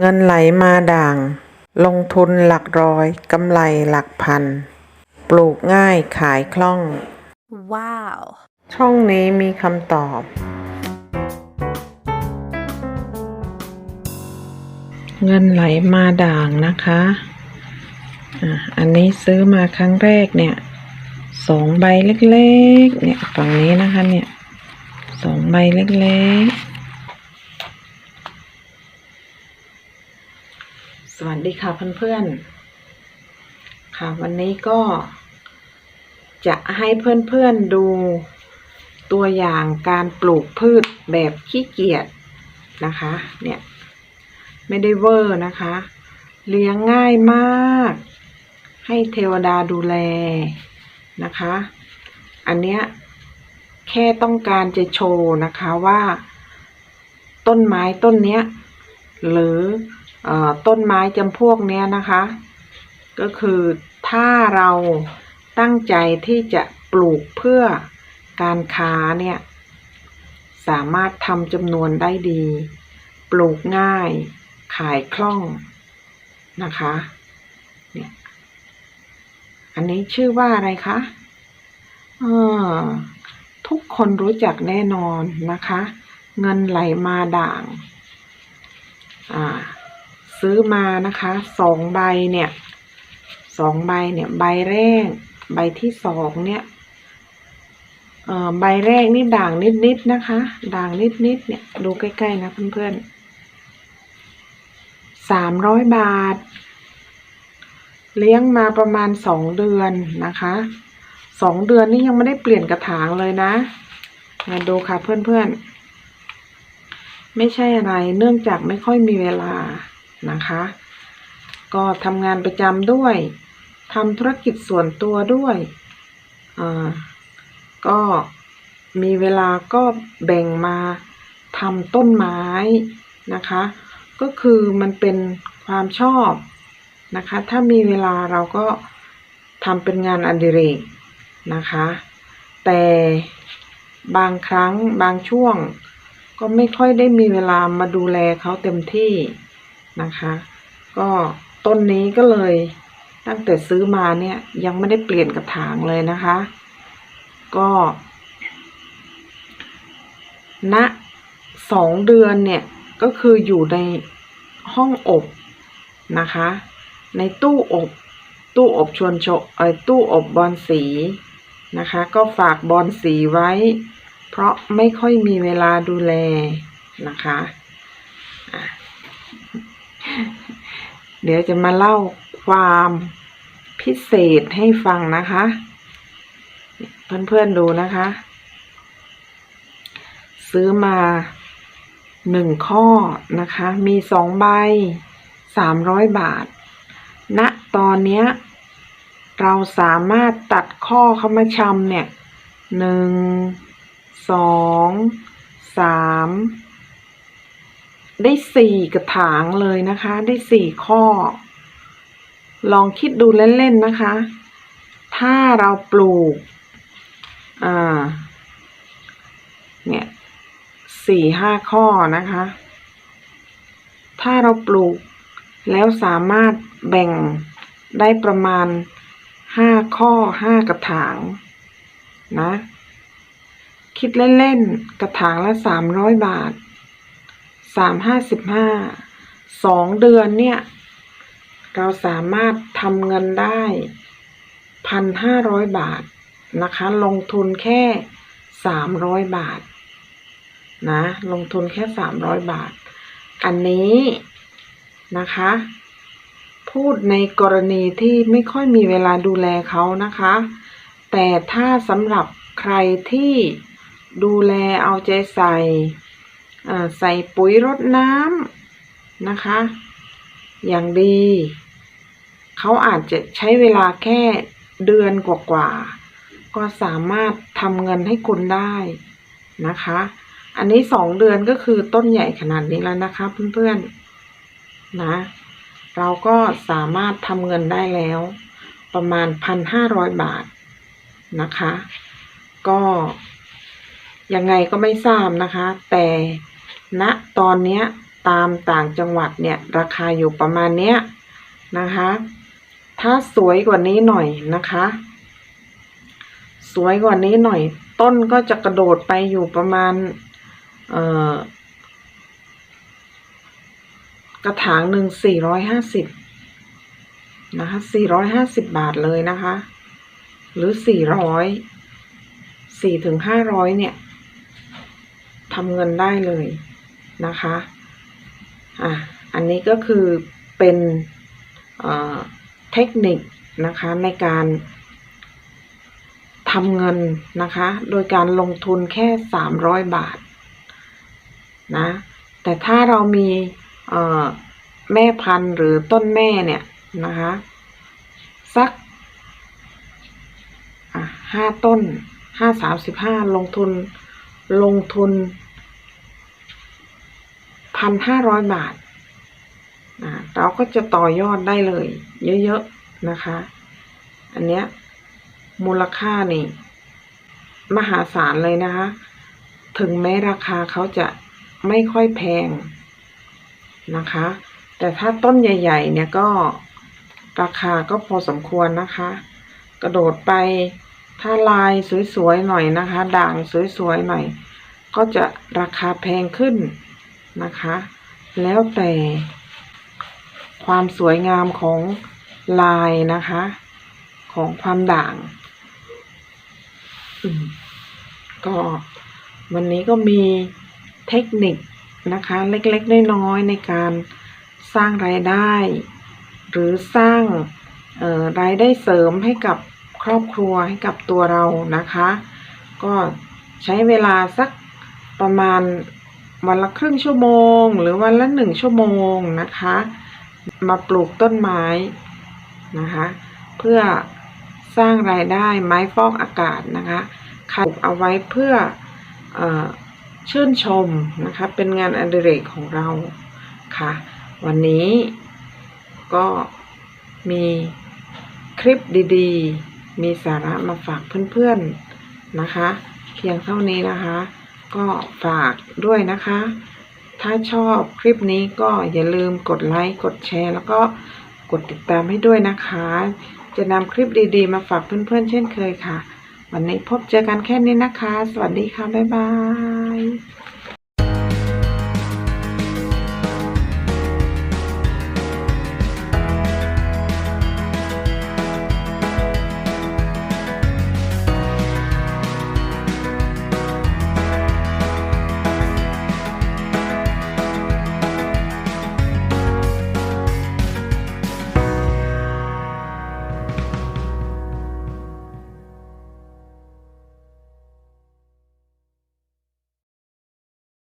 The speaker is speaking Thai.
เงินไหลมาด่าง ลงทุนหลักร้อยกำไรหลักพัน ปลูกง่ายขายคล่อง Wow. ช่องนี้มีคำตอบ เงินไหลมาด่างนะคะอะอันนี้ซื้อมาครั้งแรกเนี่ยสองใบเล็กๆ เนี่ยฝั่งนี้นะคะเนี่ยสองใบเล็กๆ วัสดีค่ะเพื่อนๆ ค่ะวันนี้ก็ จะให้เพื่อนๆดูตัวอย่างการปลูกพืชแบบขี้เกียจนะคะ เนี่ย ไม่ได้เวอร์นะคะ เลี้ยงง่ายมาก ให้เทวดาดูแลนะคะ อันเนี้ยแค่ต้องการจะโชว์นะคะว่า ต้นไม้ต้นเนี้ย หรือเออ ต้นไม้จำพวกเนี้ยนะคะ ก็คือถ้าเราตั้งใจที่จะปลูกเพื่อการค้าเนี่ย สามารถทำจำนวนได้ดี ปลูกง่ายขายคล่องนะคะเนี่ยอันนี้ชื่อว่าอะไรคะเออทุกคนรู้จักแน่นอนนะคะ เงินไหลมาด่าง อ่า ซื้อมานะคะสองใบเนี่ยสองใบเนี่ยใบแรก ใบที่สองเนี่ยใบแรกนี่ด่างนิดๆนะคะ ด่างนิดๆเนี่ยดูใกล้ๆนะเพื่อนๆสามร้อยบาท เลี้ยงมาประมาณสองเดือนนะคะสองเดือนนี่ยังไม่ได้เปลี่ยนกระถางเลยนะมาดูค่ะเพื่อนๆ ไม่ใช่อะไรเนื่องจากไม่ค่อยมีเวลา นะคะ ก็ทำงานประจำด้วยทำธุรกิจส่วนตัวด้วยอ่าก็มีเวลาก็แบ่งมาทำต้นไม้นะคะ ก็คือมันเป็นความชอบนะคะ ถ้ามีเวลาเราก็ทำเป็นงานอดิเรกนะคะ แต่บางครั้งบางช่วงก็ไม่ค่อยได้มีเวลามาดูแลเขาเต็มที่ นะคะ ก็ต้นนี้ก็เลยตั้งแต่ซื้อมาเนี่ย ยังไม่ได้เปลี่ยนกระถางเลยนะคะ ก็ณสองเดือนเนี่ยก็คืออยู่ในห้องอบนะคะ ในตู้อบ ตู้อบชวนโชเออตู้อบบอลสีนะคะ ก็ฝากบอลสีไว้ เพราะไม่ค่อยมีเวลาดูแลนะคะอะ เดี๋ยวจะมาเล่าความพิเศษให้ฟังนะคะ เพื่อนๆดูนะคะ ซื้อมาหนึ่งข้อนะคะ มีสองใบสามร้อยบาทณตอนเนี้ย เราสามารถตัดข้อเข้ามาชำเนี่ยหนึ่งสองสาม ได้สี่กระถางเลยนะคะ ได้สี่ข้อ ลองคิดดูเล่นๆนะคะ ถ้าเราปลูก อ่า เนี่ยสี่ห้าข้อนะคะ ถ้าเราปลูกแล้วสามารถแบ่งได้ประมาณห้าข้อห้ากระถาง นะ คิดเล่น ๆ กระถางละสามร้อยบาท สามห้าสิบห้าสองเดือนเนี่ย เราสามารถทำเงินได้พันห้าร้อยบาทนะคะ ลงทุนแค่สามร้อยบาท นะ ลงทุนแค่สามร้อยบาท อันนี้นะคะ พูดในกรณีที่ไม่ค่อยมีเวลาดูแลเขานะคะ แต่ถ้าสำหรับใครที่ดูแลเอาใจใส่ ใส่ปุ๋ยรดน้ำนะคะ อย่างดี เขาอาจจะใช้เวลาแค่เดือนกว่าๆ ก็สามารถทำเงินให้คุณได้นะคะ อันนี้สองเดือนก็คือต้นใหญ่ขนาดนี้แล้วนะคะเพื่อนๆนะ เราก็สามารถทำเงินได้แล้ว ประมาณพันห้าร้อยบาทนะคะ ก็ยังไงก็ไม่ทราบนะคะ แต่ ณตอนเนี้ยตามต่างจังหวัดเนี่ยราคาอยู่ประมาณเนี้ยนะคะ ถ้าสวยกว่านี้หน่อยนะคะ สวยกว่านี้หน่อย ต้นก็จะกระโดดไปอยู่ประมาณเอ่อกระถางหนึ่งสี่ร้อยห้าสิบนะคะสี่ร้อยห้าสิบบาทเลยนะคะ หรือสี่ร้อยสี่ถึงห้าร้อยเนี่ยทำเงินได้เลย นะคะ อะ อันนี้ก็คือเป็นเทคนิคนะคะในการทำเงินนะคะ โดยการลงทุนแค่สามร้อยบาทนะ แต่ถ้าเรามีแม่พันธุ์หรือต้นแม่เนี่ยนะคะ สักห้าต้นห้าสามสิบห้าลงทุนลงทุน พันห้าร้อยบาท เราก็จะต่อยอดได้เลย เยอะๆนะคะ อันเนี้ยมูลค่านี่ มหาศาลเลยนะคะ ถึงแม้ราคาเขาจะไม่ค่อยแพงนะคะ แต่ถ้าต้นใหญ่ ๆ เนี่ยก็ราคาก็พอสมควรนะคะ กระโดดไปถ้าลายสวย ๆ หน่อยนะคะ ด่างสวย ๆ หน่อย ก็จะราคาแพงขึ้น นะคะ แล้วแต่ความสวยงามของลายนะคะ ของความด่าง ก็วันนี้ก็มีเทคนิคนะคะ เล็กๆ น้อยๆในการสร้างรายได้ หรือสร้างรายได้เสริมให้กับครอบครัวให้กับตัวเรานะคะ ก็ใช้เวลาสักประมาณ วันละครึ่งชั่วโมง หรือวันละหนึ่งชั่วโมงนะคะ มาปลูกต้นไม้นะคะ เพื่อสร้างรายได้ไม้ฟอกอากาศนะคะปลูกเอาไว้เพื่อเออชื่นชมนะคะ เป็นงานอดิเรกของเราค่ะ วันนี้ก็มีคลิปดีๆ มีสาระมาฝากเพื่อนๆนะคะ เพียงเท่านี้นะคะ ก็ฝากด้วยนะคะ ถ้าชอบคลิปนี้ก็อย่าลืมกดไลค์กดแชร์ แล้วก็กดติดตามให้ด้วยนะคะ จะนำคลิปดีๆ มาฝากเพื่อนๆเช่นเคยค่ะ วันนี้พบเจอกันแค่นี้นะคะ สวัสดีค่ะ บ๊ายบาย